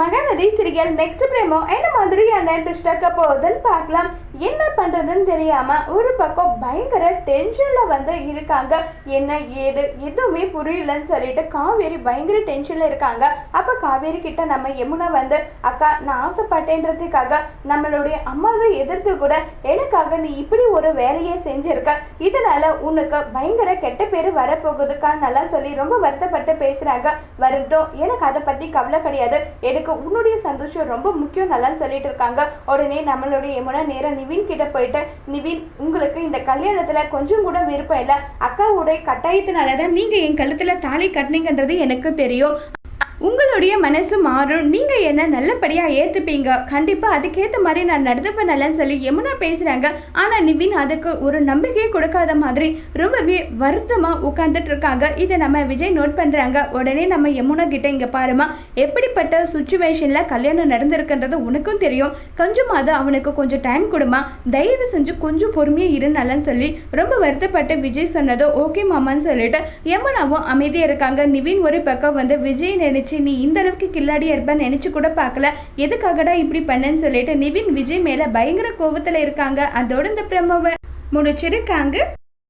Mahanadi serial next பிரேமோ என்ன மாதிரியான ட்விஸ்டக்க போகுதுன்னு பார்க்கலாம். என்ன பண்ணுறதுன்னு தெரியாமல் ஒரு பக்கம் பயங்கர டென்ஷனில் வந்து இருக்காங்க. என்ன ஏது எதுவுமே புரியலன்னு சொல்லிட்டு காவேரி பயங்கர டென்ஷனில் இருக்காங்க. அப்போ காவேரி கிட்ட நம்ம யமுனா வந்து அக்கா நான் ஆசைப்பட்டேன்றதுக்காக நம்மளுடைய அம்மாவை எதிர்த்து கூட எனக்காக நீ இப்படி ஒரு வேலையை செஞ்சுருக்க. இதனால் உனக்கு பயங்கர கெட்ட பேர் வரப்போகுதுக்கா? நல்லா சொல்லி ரொம்ப வருத்தப்பட்டு பேசுகிறாங்க வரட்டும். எனக்கு அதை பற்றி கவலை கிடையாது. எனக்கு உன்னுடைய சந்தோஷம் ரொம்ப முக்கியம் நல்லா சொல்லிட்டு இருக்காங்க. உடனே நம்மளுடைய யமுனா நேரம் நிவின் கிட்ட போயிட்டு நிவின் உங்களுக்கு இந்த கல்யாணத்துல கொஞ்சம் கூட விருப்பம் இல்லை. அக்காவுடைய கட்டாயத்தினால தான் நீங்க என் கழுத்துல தாலி கட்டினீங்கன்றது எனக்கு தெரியும். உங்களுடைய மனசு மாறும். நீங்கள் என்ன நல்லபடியாக ஏற்றுப்பீங்க கண்டிப்பாக அதுக்கேற்ற மாதிரி நான் நடந்துப்பேன் சொல்லி யமுனா பேசுகிறாங்க ஆனால் நிவின் அதுக்கு ஒரு நம்பிக்கையை கொடுக்காத மாதிரி ரொம்பவே வருத்தமாக உட்காந்துட்டு இருக்காங்க இதை நம்ம விஜய் நோட் பண்ணுறாங்க உடனே நம்ம யமுனா கிட்ட இங்கே பாருமா. எப்படிப்பட்ட சுச்சுவேஷனில் கல்யாணம் நடந்திருக்குன்றது உனக்கும் தெரியும். கொஞ்சமாவது அவனுக்கு கொஞ்சம் டைம் கொடுமா. தயவு செஞ்சு கொஞ்சம் பொறுமையாக இருனாலன்னு சொல்லி ரொம்ப வருத்தப்பட்டு விஜய் சொன்னதோ ஓகே மாமான்னு சொல்லிட்டு யமுனாவும் அமைதியாக இருக்காங்க. நிவின் ஒரு பக்கம் வந்து விஜய் நினைச்சு நீ இந்த அளவுக்கு கில்லாடியா இருப்பேன்னு நினைச்சு கூட பார்க்கல. எதுக்காகடா இப்படி பண்ணேன்னு சொல்லிட்டு நிவின் விஜய் மேல பயங்கர கோவத்துல இருக்காங்க. அதோட இந்த பிரமோவை முடிச்சிருக்காங்க.